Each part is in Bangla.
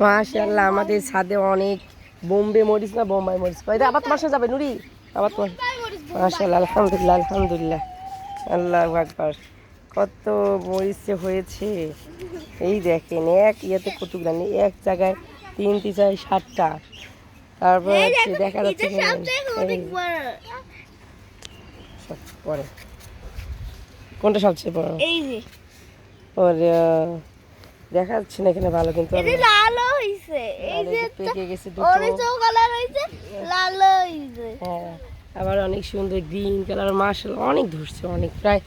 মাশাল্লাহ আমাদের ছাদে অনেক বোম্বে মরিচ না বোম্বাই মরিচ? এই যে আবার তোমার সাথে যাবে নুরি? আবার তোমার মাশাল্লাহ আলহামদুলিল্লাহ আলহামদুলিল্লাহ। আল্লাহ আকবার। কত মরিচ হয়েছে। এই দেখেন এক ইয়েতে কতগুলো নেই? এক জায়গায় তিনটি চাই সাতটা। তারপর হচ্ছে দেখা যাচ্ছে পরে। কোনটা সবচেয়ে বড়? ওর দেখা যাচ্ছে না এখানে ভালো কিন্তু এটা লাল হইছে। এই যে পেকে গেছে দুটো। অরেঞ্জ কালার হইছে লাল হইছে। হ্যাঁ আবার অনেক সুন্দর গ্রিন কালার মার্শাল অনেক ধরছে অনেক। প্রায়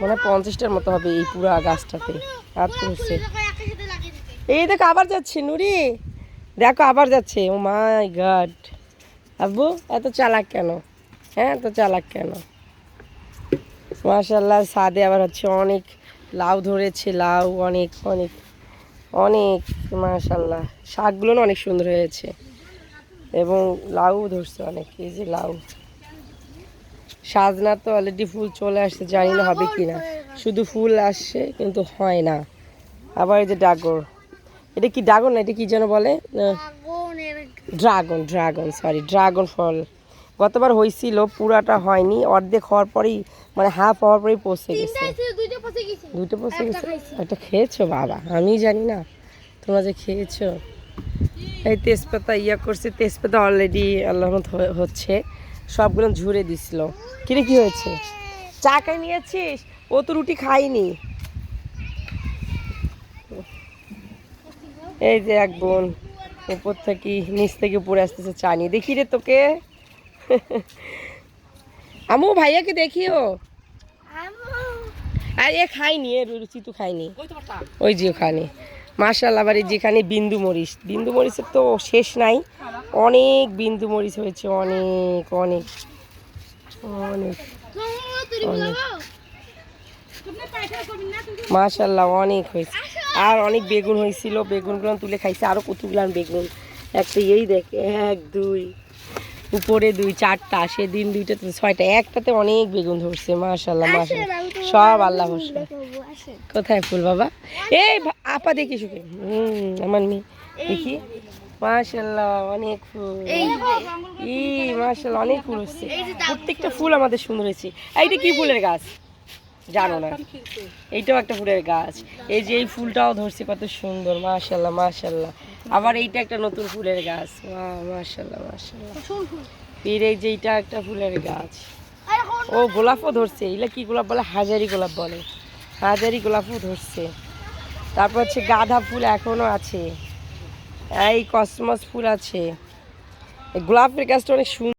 মনে পঞ্চাশটার মতো হবে এই পুরো গাছটাতে আর ধরছে এই দেখো আবার যাচ্ছে নুরি। দেখো আবার যাচ্ছে। Oh my God. আব্বু এত চালাক কেন? হ্যাঁ এত চালাক কেন? মাশাল্লাহ সাদে আবার হচ্ছে অনেক লাউ ধরেছে লাউ অনেক অনেক। অনেক মাশাল্লাহ শাকগুলো অনেক সুন্দর হয়েছে। এবং লাউ ধরছে অনেক, এই যে লাউ। সাজনা তো অলরেডি ফুল চলে আসছে, জানি না হবে কি না শুধু ফুল আসছে, কিন্তু হয় না। আবার এই যে ডাগর। এটা কি ড্রাগন না, এটা কি যেন বলে? ড্রাগন ড্রাগন সরি ড্রাগন ফল। গতবার হয়েছিল, পুরাটা হয়নি। অর্ধেক হওয়ার পরেই মানে হাফ হওয়ার পরেই পচে গেছে। দুটো পচে গেছে? একটা খেয়েছো বাবা? আমি জানি না। তোমরা যে খেয়েছো। এই তেজপাতা ইয়া করছে তেজপাতা অলরেডি আল্লাহমত হচ্ছে। সবগুলো ঝুরে দিছিল। কিরে কি হয়েছে? চা খাই নিয়েছিস? ও তো রুটি খাইনি। এই যে এক বোন উপর থেকে নিচ থেকে উপরে আসতেছে চা নিয়ে। দেখি রে তোকে। আমু ভাইয়াকে দেখিও। আর এ খাইনি এ রুচি তো খাইনি। ওই যে ওখানে। মার্শাল্লাহ বাড়ির যেখানে বিন্দু মরিচ। বিন্দু মরিচের তো শেষ নাই। অনেক বিন্দু মরিচ হয়েছে অনেক অনেক অনেক অনেক। মাশাল্লাহ অনেক হয়েছে। আর অনেক বেগুন হয়েছিল। বেগুনগুলো তুলে খাইছে। আরও কতগুলো বেগুন? একটা এই দেখ এক দুই উপরে দুই চারটা সেদিন দুইটা ছয়টা একটাতে অনেক বেগুন ধরছে মাশাল্লাহ মাশাল্লাহ সব আল্লাহ কোথায় ফুল বাবা? এই আপা দেখি শুকে। হুম আমার মেয়ে। দেখি। মাশাল্লাহ অনেক ফুল। ই মাশাল্লাহ অনেক ফুল হচ্ছে। প্রত্যেকটা ফুল আমাদের সুন্দর হয়েছে। এইটা কি ফুলের গাছ? জানো না। এইটাও একটা ফুলের গাছ। এই যে এই ফুলটাও ধরছে কত সুন্দর মাশাল্লাহ মাশাল্লাহ আবার এইটা একটা নতুন ফুলের গাছ। মাশাল্লাহ মাশাল্লাহ ফির এই যে এইটা একটা ফুলের গাছ। ও গোলাপও ধরছে। এগুলা কি গোলাপ বলে? হাজারি গোলাপ বলে। হাজারি গোলাপও ধরছে। তারপর হচ্ছে গাঁদা ফুল এখনও আছে। এই কসমস ফুল আছে। গোলাপের গাছটা অনেক সুন্দর